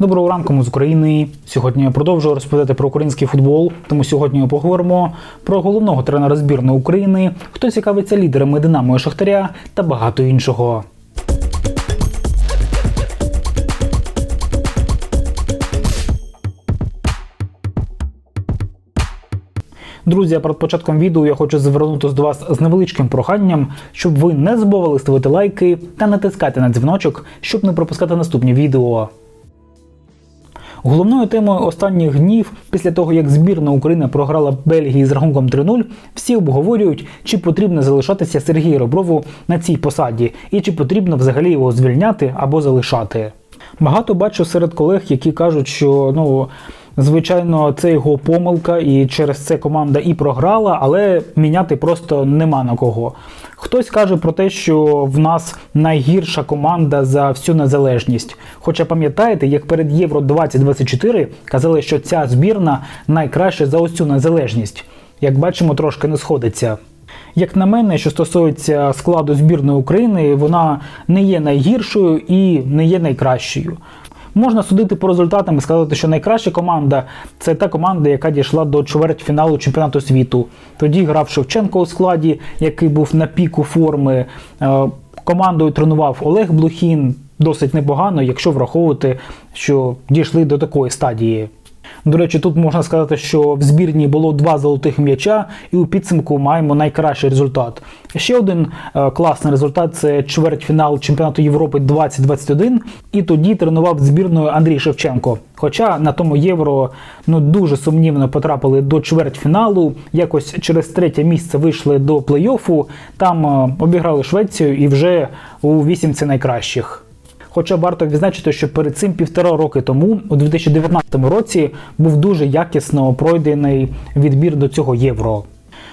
Доброго ранку ми з України. Сьогодні я продовжую розповідати про український футбол. Тому сьогодні ми поговоримо про головного тренера збірної України, хто цікавиться лідерами Динамо і Шахтаря та багато іншого. Друзі, перед початком відео я хочу звернутися до вас з невеличким проханням, щоб ви не забували ставити лайки та натискати на дзвіночок, щоб не пропускати наступні відео. Головною темою останніх днів, після того як збірна України програла Бельгії з рахунком 3-0, всі обговорюють, чи потрібно залишатися Сергію Роброву на цій посаді, і чи потрібно взагалі його звільняти або залишати. Багато бачу серед колег, які кажуть, що ну. Звичайно, це його помилка, і через це команда і програла, але міняти просто нема на кого. Хтось каже про те, що в нас найгірша команда за всю незалежність. Хоча пам'ятаєте, як перед Євро 2024 казали, що ця збірна найкраща за цю незалежність. Як бачимо, трошки не сходиться. Як на мене, що стосується складу збірної України, вона не є найгіршою і не є найкращою. Можна судити по результатам і сказати, що найкраща команда це та команда, яка дійшла до чвертьфіналу чемпіонату світу. Тоді грав Шевченко у складі, який був на піку форми. Е, Командою тренував Олег Блухін досить непогано, якщо враховувати, що дійшли до такої стадії. До речі, тут можна сказати, що в збірні було два золотих м'яча, і у підсумку маємо найкращий результат. Ще один е, класний результат це чвертьфінал чемпіонату Європи 2021. І тоді тренував збірною Андрій Шевченко. Хоча на тому євро ну дуже сумнівно потрапили до чвертьфіналу, якось через третє місце вийшли до плей-оффу, там е, обіграли Швецію і вже у вісімці найкращих. Хоча варто відзначити, що перед цим півтора роки тому, у 2019 році, був дуже якісно пройдений відбір до цього євро.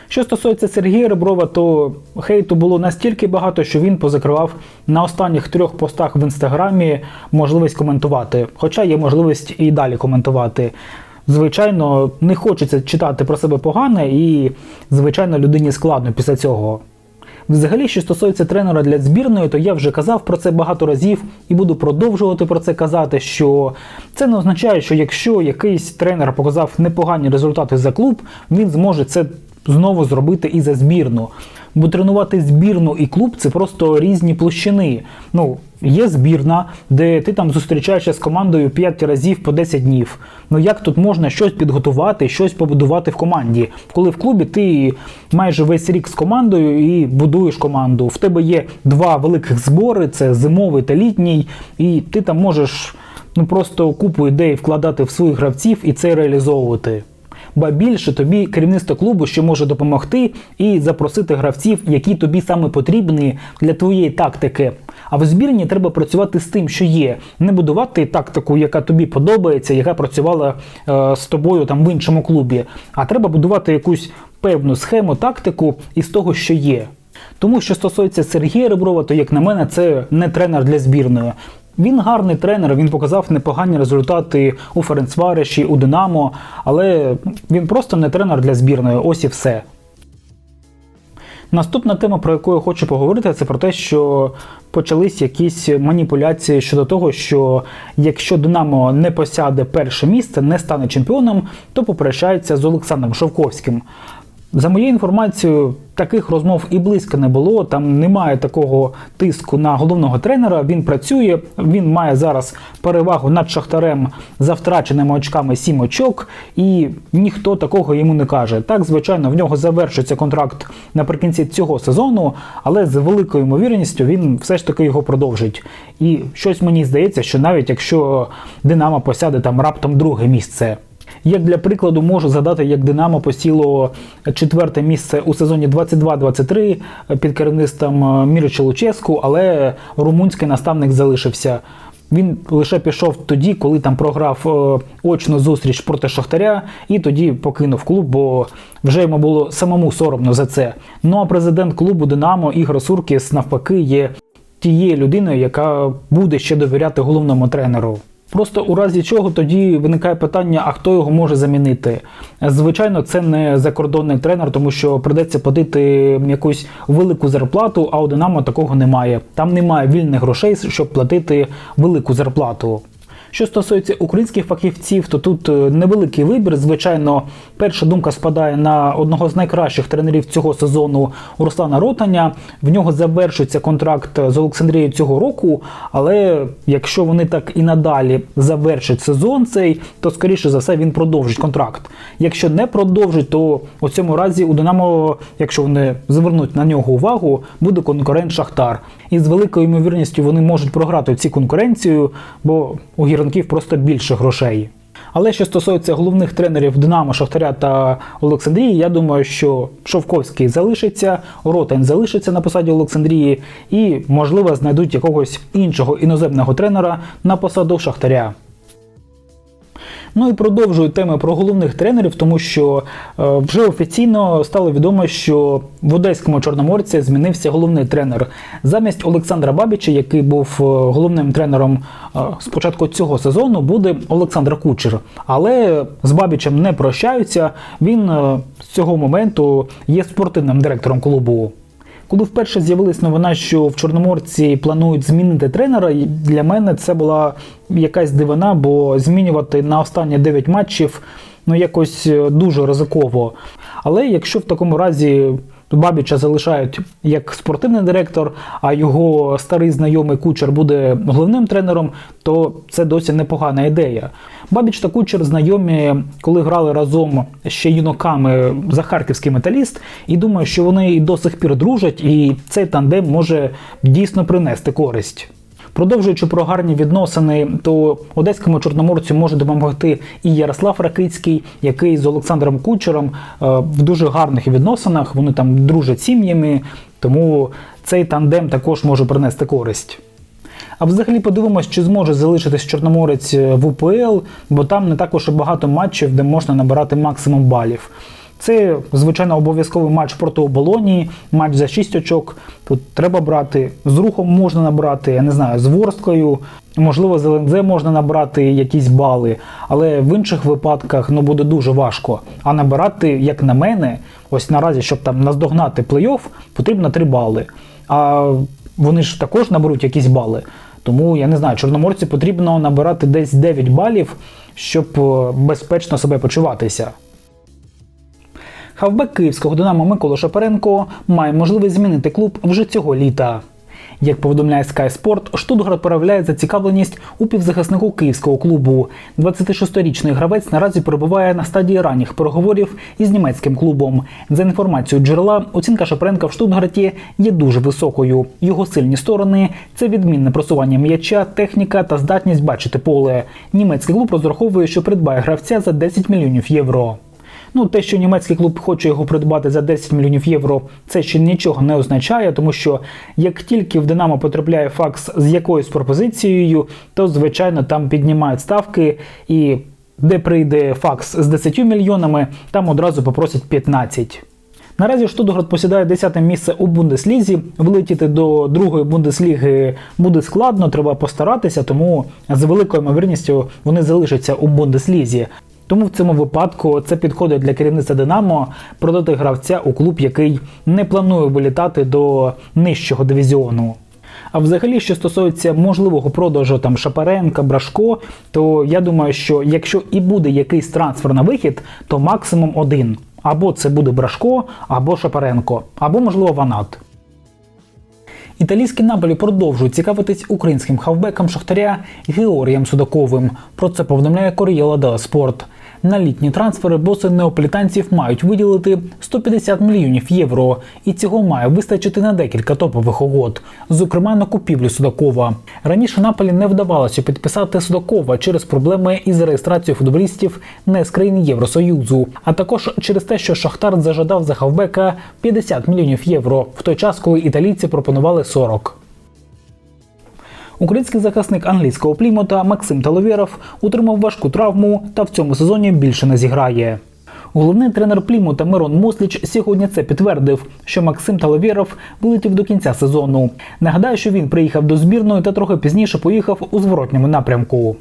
Що стосується Сергія Реброва, то хейту було настільки багато, що він позакривав на останніх трьох постах в інстаграмі можливість коментувати, хоча є можливість і далі коментувати. Звичайно, не хочеться читати про себе погане, і звичайно людині складно після цього. Взагалі, що стосується тренера для збірної, то я вже казав про це багато разів і буду продовжувати про це казати. Що це не означає, що якщо якийсь тренер показав непогані результати за клуб, він зможе це знову зробити і за збірну. Бо тренувати збірну і клуб це просто різні площини. Ну, є збірна, де ти там зустрічаєшся з командою 5 разів по 10 днів. Ну як тут можна щось підготувати, щось побудувати в команді, коли в клубі ти майже весь рік з командою і будуєш команду. В тебе є два великих збори: це зимовий та літній, і ти там можеш ну просто купу ідей вкладати в своїх гравців і це реалізовувати. Ба більше тобі керівництво клубу ще може допомогти і запросити гравців, які тобі саме потрібні для твоєї тактики. А в збірні треба працювати з тим, що є, не будувати тактику, яка тобі подобається, яка працювала е, з тобою там в іншому клубі. А треба будувати якусь певну схему, тактику із того, що є. Тому що стосується Сергія Реброва, то як на мене, це не тренер для збірної. Він гарний тренер, він показав непогані результати у Ференцвариші, у Динамо, але він просто не тренер для збірної. Ось і все. Наступна тема, про яку я хочу поговорити, це про те, що почались якісь маніпуляції щодо того, що якщо Динамо не посяде перше місце, не стане чемпіоном, то попрощається з Олександром Шовковським. За моєю інформацією, таких розмов і близько не було. Там немає такого тиску на головного тренера. Він працює, він має зараз перевагу над шахтарем за втраченими очками 7 очок, і ніхто такого йому не каже. Так, звичайно, в нього завершується контракт наприкінці цього сезону, але з великою ймовірністю він все ж таки його продовжить. І щось мені здається, що навіть якщо Динамо посяде там раптом друге місце. Як для прикладу можу згадати, як Динамо посіло четверте місце у сезоні 22-23 під керівництвом Мірича Луческу, але румунський наставник залишився. Він лише пішов тоді, коли там програв е, очну зустріч проти Шахтаря, і тоді покинув клуб, бо вже йому було самому соромно за це. Ну а президент клубу Динамо Ігор Суркіс навпаки є тією людиною, яка буде ще довіряти головному тренеру. Просто у разі чого тоді виникає питання, а хто його може замінити? Звичайно, це не закордонний тренер, тому що придеться платити якусь велику зарплату, а у Динамо такого немає. Там немає вільних грошей, щоб платити велику зарплату. Що стосується українських фахівців, то тут е, невеликий вибір. Звичайно, перша думка спадає на одного з найкращих тренерів цього сезону Руслана Ротаня. В нього завершується контракт з Олександрією цього року. Але якщо вони так і надалі завершать сезон цей, то скоріше за все він продовжить контракт. Якщо не продовжить, то у цьому разі у Динамо, якщо вони звернуть на нього увагу, буде конкурент Шахтар. І з великою ймовірністю вони можуть програти ці конкуренцію, бо у гірників просто більше грошей. Але що стосується головних тренерів Динамо, Шахтаря та Олександрії, я думаю, що Шовковський залишиться, Ротен залишиться на посаді Олександрії, і, можливо, знайдуть якогось іншого іноземного тренера на посаду Шахтаря. Ну і продовжую теми про головних тренерів, тому що е, вже офіційно стало відомо, що в одеському чорноморці змінився головний тренер. Замість Олександра Бабіча, який був е, головним тренером е, з початку цього сезону, буде Олександр Кучер. Але з Бабічем не прощаються. Він е, з цього моменту є спортивним директором клубу. Коли вперше з'явилась новина, що в Чорноморці планують змінити тренера, для мене це була якась дивина, бо змінювати на останні 9 матчів ну якось е, дуже ризиково. Але якщо в такому разі Бабіча залишають як спортивний директор, а його старий знайомий кучер буде головним тренером, то це досі непогана ідея. Бабіч та кучер знайомі, коли грали разом ще юнаками за харківський металіст, і думаю, що вони і до сих пір дружать, і цей тандем може дійсно принести користь. Продовжуючи про гарні відносини, то одеському чорноморцю може допомогти і Ярослав Ракицький, який з Олександром Кучером е, в дуже гарних відносинах. Вони там дружать сім'ями, тому цей тандем також може принести користь. А взагалі подивимось, чи зможе залишитись Чорноморець в УПЛ, бо там не також багато матчів, де можна набирати максимум балів. Це, звичайно, обов'язковий матч проти оболонії, матч за 6 очок. Тут треба брати. З рухом можна набрати, я не знаю, з ворсткою. Можливо, з ЛНЗ можна набрати якісь бали, але в інших випадках ну, буде дуже важко. А набирати, як на мене, ось наразі, щоб там наздогнати плей-офф, потрібно 3 бали. А вони ж також наберуть якісь бали. Тому я не знаю, чорноморці потрібно набирати десь 9 балів, щоб е, безпечно себе почуватися. Хавбек київського Динамо Микола Шапаренко має можливість змінити клуб вже цього літа. Як повідомляє Sky Sport, Штутгарт проявляє зацікавленість у півзахиснику київського клубу. 26-річний гравець наразі перебуває на стадії ранніх переговорів із німецьким клубом. За інформацією джерела, оцінка Шапаренка в Штутгарті є дуже високою. Його сильні сторони це відмінне просування м'яча, техніка та здатність бачити поле. Німецький клуб розраховує, що придбає гравця за 10 мільйонів євро. Ну, те, що німецький клуб хоче його придбати за 10 мільйонів євро, це ще нічого не означає, тому що як тільки в Динамо потрапляє факс з якоюсь пропозицією, то звичайно там піднімають ставки і. Де прийде факс з 10 мільйонами, там одразу попросять 15. Наразі Штутгарт посідає 10 місце у Бундеслізі. Влетіти до другої Бундесліги буде складно, треба постаратися, тому з великою ймовірністю вони залишаться у Бундеслізі. Тому в цьому випадку це підходить для керівництва Динамо продати гравця у клуб, який не планує вилітати до нижчого дивізіону. А взагалі, що стосується можливого продажу там Шапаренка, Брашко, то я думаю, що якщо і буде якийсь трансфер на вихід, то максимум один. Або це буде Брашко, або Шапаренко, або, можливо, Ванат. Італійські Наполі продовжують цікавитись українським хавбеком Шахтаря Георгієм Судаковим. Про це повідомляє Корієла Делла Спорт. На літні трансфери боси неополітанців мають виділити 150 мільйонів євро, і цього має вистачити на декілька топових угод, зокрема на купівлю Судакова. Раніше Наполі не вдавалося підписати Судакова через проблеми із реєстрацією футболістів не з країн Євросоюзу, а також через те, що Шахтар зажадав за хавбека 50 мільйонів євро, в той час, коли італійці пропонували 40. Український захисник англійського плімута Максим Таловєров отримав важку травму та в цьому сезоні більше не зіграє. Головний тренер Плімута Мирон Мосліч сьогодні це підтвердив, що Максим Таловєров вилетів до кінця сезону. Нагадаю, що він приїхав до збірної та трохи пізніше поїхав у зворотньому напрямку.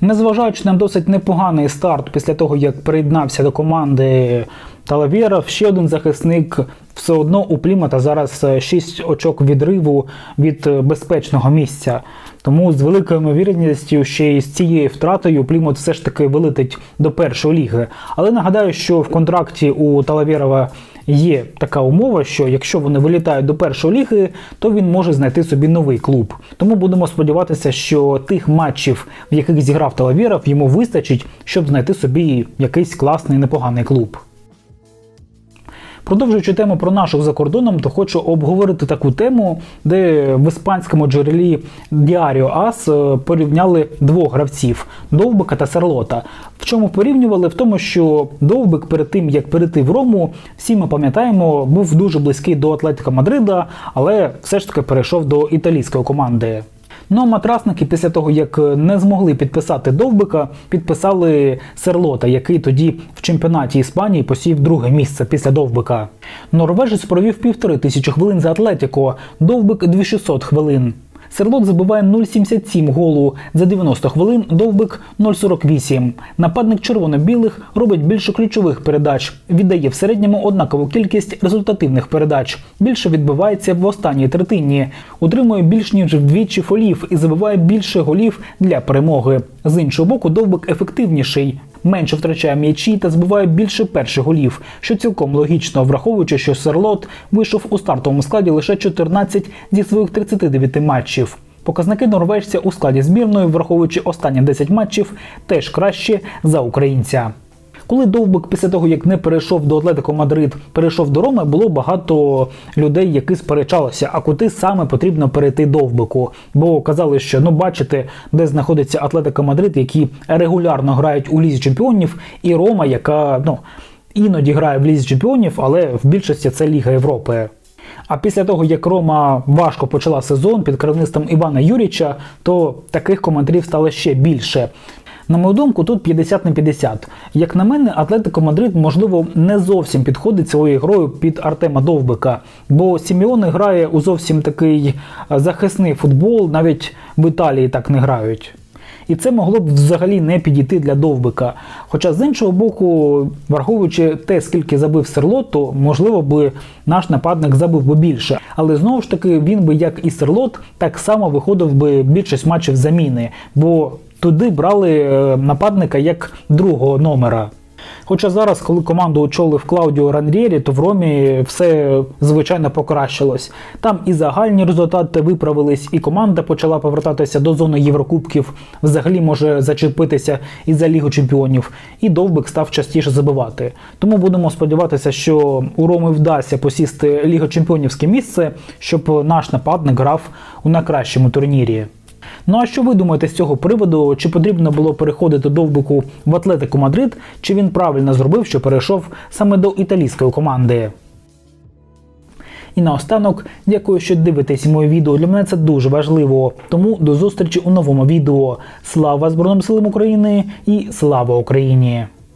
Незважаючи на досить непоганий старт після того, як приєднався до команди Талавєров, ще один захисник. Все одно у Плімата зараз 6 очок відриву від е, безпечного місця. Тому з великою ймовірністю ще й з цією втратою Плімут все ж таки вилетить до першої ліги. Але нагадаю, що в контракті у Талавєрова є така умова, що якщо вони вилітають до першої ліги, то він може знайти собі новий клуб. Тому будемо сподіватися, що тих матчів, в яких зіграв Талавєров, йому вистачить, щоб знайти собі якийсь класний непоганий клуб. Продовжуючи тему про наших за кордоном, то хочу обговорити таку тему, де в іспанському джерелі Діаріо Ас е, порівняли двох гравців Довбика та Серлота. В чому порівнювали? В тому, що Довбик перед тим як перейти в Рому, всі ми пам'ятаємо, був дуже близький до Атлетика Мадрида, але все ж таки перейшов до італійської команди. Ну а матрасники після того, як не змогли підписати Довбика, підписали Серлота, який тоді в чемпіонаті Іспанії посів друге місце після Довбика. Норвежець провів півтори тисячі хвилин за Атлетіко, Довбик 2600 хвилин. Серлот забиває 0,77 голу за 90 хвилин, Довбик 0,48. Нападник червоно-білих робить більше ключових передач, віддає в середньому однакову кількість результативних передач. Більше відбивається в останній третині, утримує більш ніж вдвічі фолів і забиває більше голів для перемоги. З іншого боку, Довбик ефективніший. Менше втрачає м'ячі та збиває більше перших голів, що цілком логічно, враховуючи, що Серлот вийшов у стартовому складі лише 14 зі своїх 39 матчів. Показники норвежця у складі збірної, враховуючи останні 10 матчів, теж краще за українця. Коли Довбик після того, як не перейшов до Атлетико Мадрид, перейшов до Роми, було багато людей, які сперечалися, а куди саме потрібно перейти Довбику. Бо казали, що ну бачите, де знаходиться Атлетико Мадрид, які регулярно грають у лізі чемпіонів, і Рома, яка ну іноді грає в лізі чемпіонів, але в більшості це Ліга Європи. А після того, як Рома важко почала сезон під керівництвом Івана Юріча, то таких коментарів стало ще більше. На мою думку, тут 50 на 50. Як на мене, Атлетико Мадрид, можливо, не зовсім підходить своєю грою під Артема Довбика, бо Сіміони грає у зовсім такий захисний футбол, навіть в Італії так не грають. І це могло б взагалі не підійти для Довбика. Хоча з іншого боку, враховуючи те, скільки забив серло, то можливо би наш нападник забив би більше. Але знову ж таки, він би, як і Серлот, так само виходив би більшість матчів заміни, бо туди брали е, нападника як другого номера. Хоча зараз, коли команду очолив Клаудіо Ранрєрі, то в Ромі все звичайно покращилось. Там і загальні результати виправились, і команда почала повертатися до зони Єврокубків, взагалі може зачепитися і за Лігу Чемпіонів, і Довбик став частіше забивати. Тому будемо сподіватися, що у Роми вдасться посісти Ліго Чемпіонівське місце, щоб наш нападник грав у найкращому турнірі. Ну а що ви думаєте з цього приводу? Чи потрібно було переходити довбику в Атлетику Мадрид, чи він правильно зробив, що перейшов саме до італійської команди? І наостанок, дякую, що дивитесь моє відео. Для мене це дуже важливо. Тому до зустрічі у новому відео. Слава Збройним силам України і слава Україні!